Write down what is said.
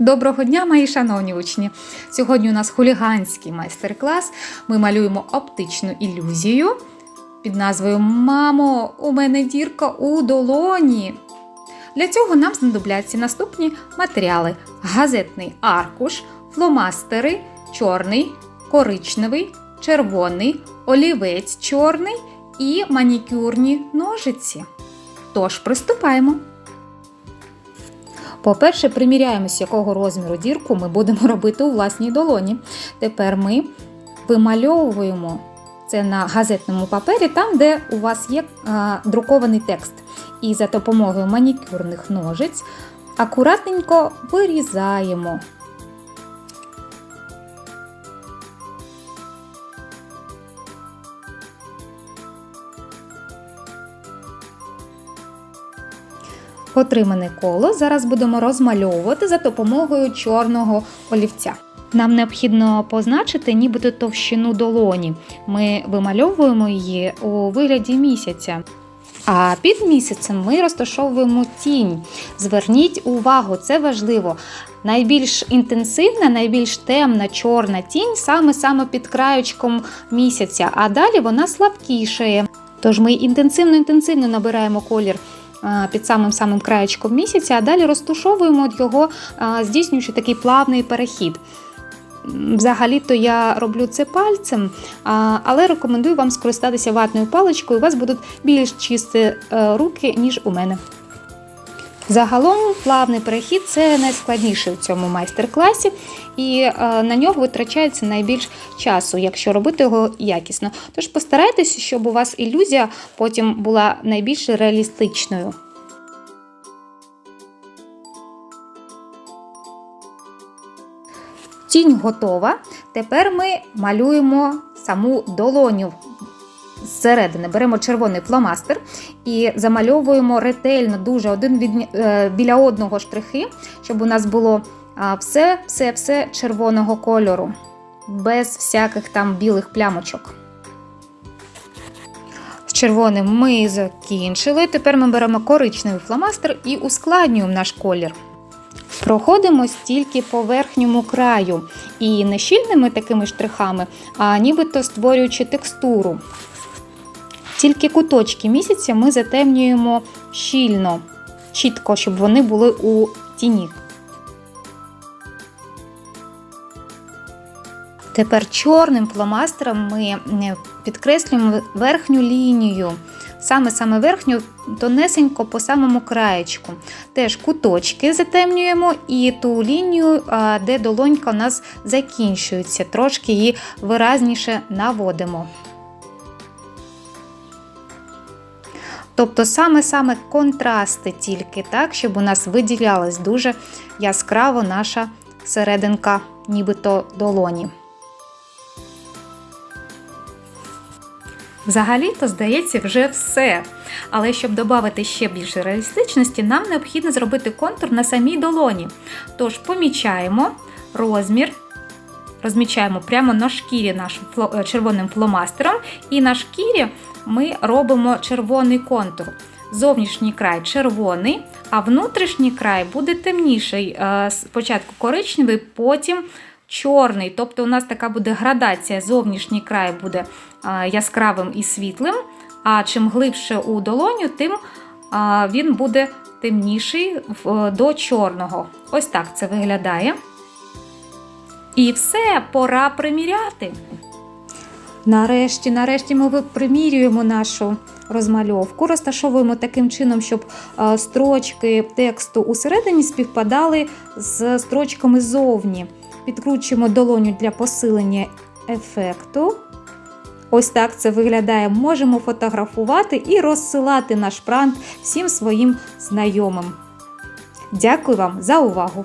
Доброго дня, мої шановні учні! Сьогодні у нас хуліганський майстер-клас. Ми малюємо оптичну ілюзію під назвою Мамо, у мене дірка у долоні. Для цього нам знадобляться наступні матеріали: газетний аркуш, фломастери, чорний, коричневий, червоний, олівець чорний і манікюрні ножиці. Тож приступаємо. По-перше, приміряємо, якого розміру дірку ми будемо робити у власній долоні. Тепер ми вимальовуємо це на газетному папері, там, де у вас є а, друкований текст. І за допомогою манікюрних ножиць акуратненько вирізаємо. Отримане коло зараз будемо розмальовувати за допомогою чорного олівця. Нам необхідно позначити нібито товщину долоні. Ми вимальовуємо її у вигляді місяця. А під місяцем ми розташовуємо тінь. Зверніть увагу, це важливо. Найбільш інтенсивна, найбільш темна чорна тінь саме саме під краєчком місяця, а далі вона слабкішає. Тож ми інтенсивно-інтенсивно набираємо колір під самим самим краєчком місяця, а далі розташовуємо його, здійснюючи такий плавний перехід. Взагалі-то я роблю це пальцем, але рекомендую вам скористатися ватною паличкою, у вас будуть більш чисті е, руки, ніж у мене. Загалом плавний перехід це найскладніше в цьому майстер-класі, і е, на нього витрачається найбільш часу, якщо робити його якісно. Тож постарайтеся, щоб у вас ілюзія потім була найбільш реалістичною. Тінь готова. Тепер ми малюємо саму долоню зсередини. Беремо червоний фломастер і замальовуємо ретельно дуже один від, е, біля одного штрихи, щоб у нас було все, все, все червоного кольору, без всяких там білих плямочок. З червоним ми закінчили. Тепер ми беремо коричневий фломастер і ускладнюємо наш колір. Проходимось тільки по верхньому краю і не щільними такими штрихами, а нібито створюючи текстуру. Тільки куточки місяця ми затемнюємо щільно, чітко, щоб вони були у тіні. Тепер чорним фломастером ми підкреслюємо верхню лінію, саме саме верхню тонесенько по самому краєчку. Теж куточки затемнюємо і ту лінію, де долонька у нас закінчується, трошки її виразніше наводимо. Тобто саме-саме контрасти тільки так, щоб у нас виділялась дуже яскраво наша серединка, нібито долоні. Взагалі-то, здається, вже все. Але щоб додати ще більше реалістичності, нам необхідно зробити контур на самій долоні. Тож помічаємо розмір, розмічаємо прямо на шкірі нашим фло- червоним фломастером, і на шкірі ми робимо червоний контур. Зовнішній край червоний, а внутрішній край буде темніший. Е, Спочатку коричневий, потім чорний. Тобто у нас така буде градація. Зовнішній край буде е, яскравим і світлим, а чим глибше у долоню, тим е, він буде темніший до чорного. Ось так це виглядає. І все, пора приміряти. Нарешті, нарешті ми примірюємо нашу розмальовку, розташовуємо таким чином, щоб строчки тексту усередині співпадали з строчками зовні. Підкручуємо долоню для посилення ефекту. Ось так це виглядає. Можемо фотографувати і розсилати наш прант всім своїм знайомим. Дякую вам за увагу!